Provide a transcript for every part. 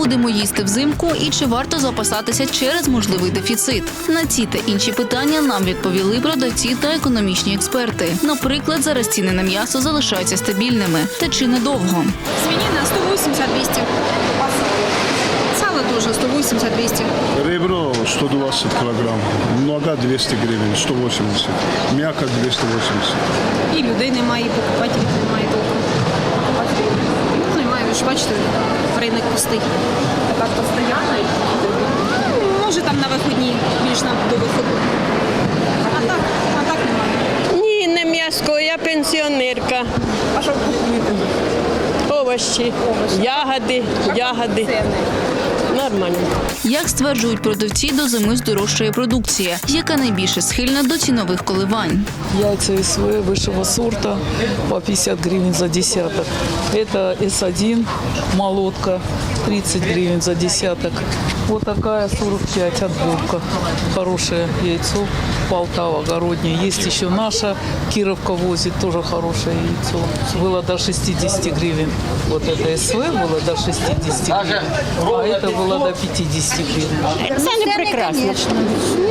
будемо їсти взимку і чи варто запасатися через можливий дефіцит? На ці та інші питання нам відповіли продавці та економічні експерти. Наприклад, зараз ціни на м'ясо залишаються стабільними. Та чи недовго? Свинина 180-200. Сало тоже 180-200. Ребро 120 килограмм, нога 200 гривен, 180, мяко 280. І людей немає, і покупателів немає толком. Ну, немає, ви ж бачите, ринок пустий. Так постійно? Ну, Може там на виходні, більш на до виходу. А так, а так немає. Ні, не м'яско, я пенсіонерка. А що купуєте? Овощі, ягоди, ягоди. Нормально. Як стверджують продавці, до зими здорожчає продукція, яка найбільше схильна до цінових коливань. Яйця СВ вищого сорта по 50 гривень за десяток. Це С1 молотка 30 гривень за десяток. Ось така 45 отборка. Хороше яйцо. Полтава огороднее. Есть еще наша. Кировка возит тоже хорошее яйцо. Было до 60 гривен. Вот это СВ было до 60 гривен. А это было до 50 гривен. Цены прекрасно.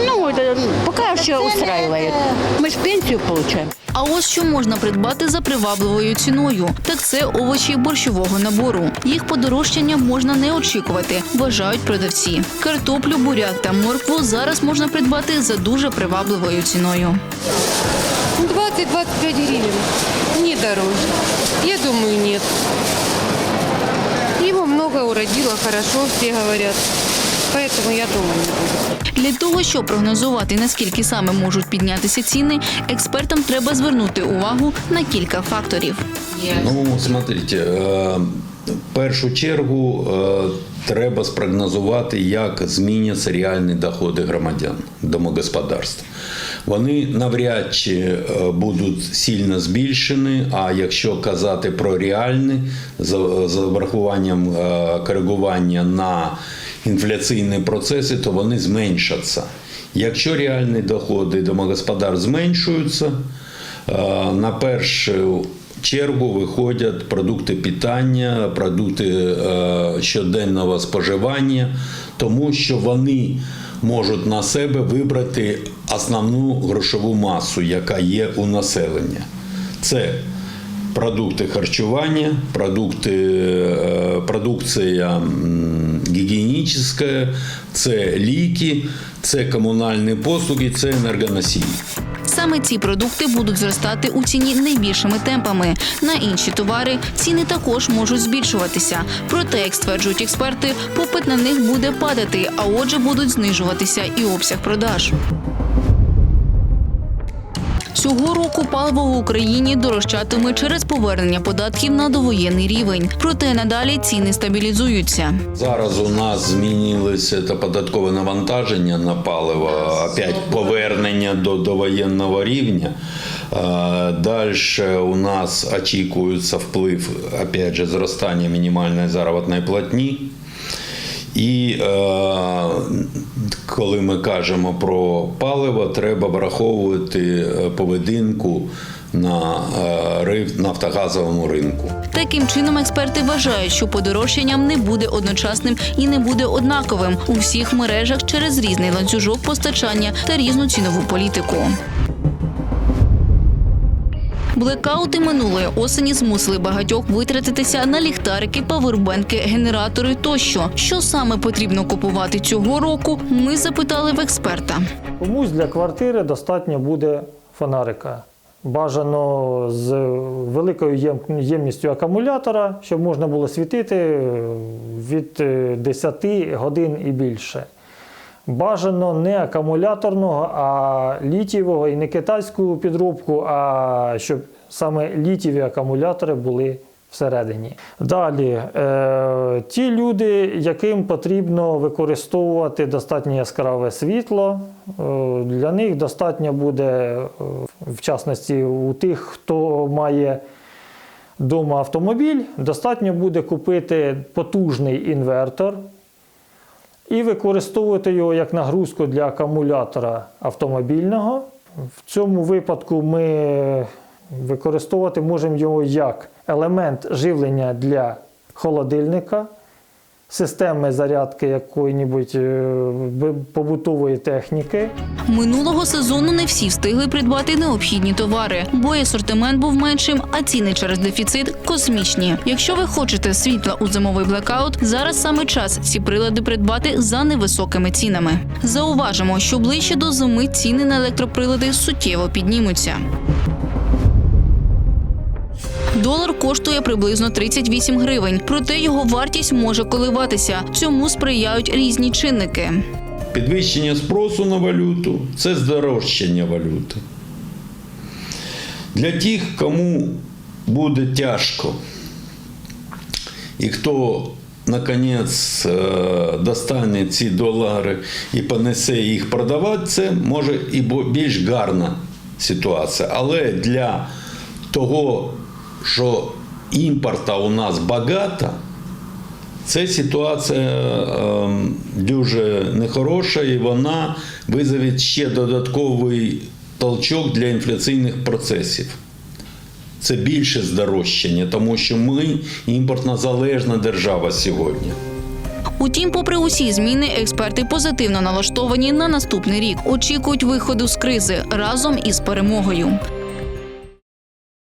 Ну, это пока что устраивает. Мы же пенсию получаем. А ось що можна придбати за привабливою ціною. Так це овочі борщового набору. Їх подорожчання можна не очікувати, вважають продавці. Картоплю, буряк та моркву зараз можна придбати за дуже привабливою ціною. 20-25 гривен. Не дороже. Я думаю, нет. Его много уродило, хорошо, все говорят. Поэтому я думаю, не будет. Для того, щоб прогнозувати, наскільки саме можуть піднятися ціни, експертам треба звернути увагу на кілька факторів. Ну, смотрите, в першу чергу е, треба спрогнозувати, як зміняться реальні доходи громадян, домогосподарств. Вони навряд чи е, будуть сильно збільшені, а якщо казати про реальні, за врахуванням е, коригування на інфляційні процеси, то вони зменшаться. Якщо реальні доходи домогосподарств зменшуються, на першу чергу виходять продукти питання, продукти е, щоденного споживання, тому що вони можуть на себе вибрати основну грошову масу, яка є у населення. Це продукти харчування, продукти, е, продукція м, гігієнічна, це ліки, це комунальні послуги, це енергоносії. Саме ці продукти будуть зростати у ціні найбільшими темпами. На інші товари ціни також можуть збільшуватися. Проте, як стверджують експерти, попит на них буде падати, а отже, будуть знижуватися і обсяг продаж. Цього року паливо в Україні дорожчатиме через повернення податків на довоєнний рівень. Проте надалі ціни стабілізуються. Зараз у нас змінилося це податкове навантаження на паливо, опять повернення до, до воєнного рівня. Далі у нас очікується вплив, опять же, зростання мінімальної заробітної платні. І е, коли ми кажемо про паливо, треба враховувати е, поведінку на е, нафтогазовому ринку. Таким чином, експерти вважають, що подорожчанням не буде одночасним і не буде однаковим у всіх мережах через різний ланцюжок постачання та різну цінову політику. Блекаути минулої осені змусили багатьох витратитися на ліхтарики, павербенки, генератори тощо. Що саме потрібно купувати цього року? Ми запитали в експерта. Комусь для квартири достатньо буде фонарика. Бажано з великою ємністю акумулятора, щоб можна було світити е, від е, 10 годин і більше. Бажано не акумуляторного, а літієвого і не китайську підробку, а щоб саме літієві акумулятори були всередині. Далі, е, ті люди, яким потрібно використовувати достатньо яскраве світло, е, для них достатньо буде, е, в частності у тих, хто має вдома автомобіль, достатньо буде купити потужний інвертор і використовувати його як нагрузку для акумулятора автомобільного. В цьому випадку ми використовувати можемо його як елемент живлення для холодильника, системи зарядки якої-небудь е, побутової техніки. Минулого сезону не всі встигли придбати необхідні товари, бо асортимент був меншим, а ціни через дефіцит космічні. Якщо ви хочете світла у зимовий блекаут, зараз саме час ці прилади придбати за невисокими цінами. Зауважимо, що ближче до зими ціни на електроприлади суттєво піднімуться. Долар коштує приблизно 38 гривень, проте його вартість може коливатися. Цьому сприяють різні чинники. Підвищення спросу на валюту це здорожчання валюти. Для тих, кому буде тяжко, і хто наконець е, достане ці долари і понесе їх продавати, це може і більш гарна ситуація. Але для того, що імпорта у нас багато, це ситуація е, дуже нехороша, і вона визове ще додатковий толчок для інфляційних процесів. Це більше здорожчання, тому що ми імпортно залежна держава сьогодні. Утім, попри усі зміни, експерти позитивно налаштовані на наступний рік. Очікують виходу з кризи разом із перемогою.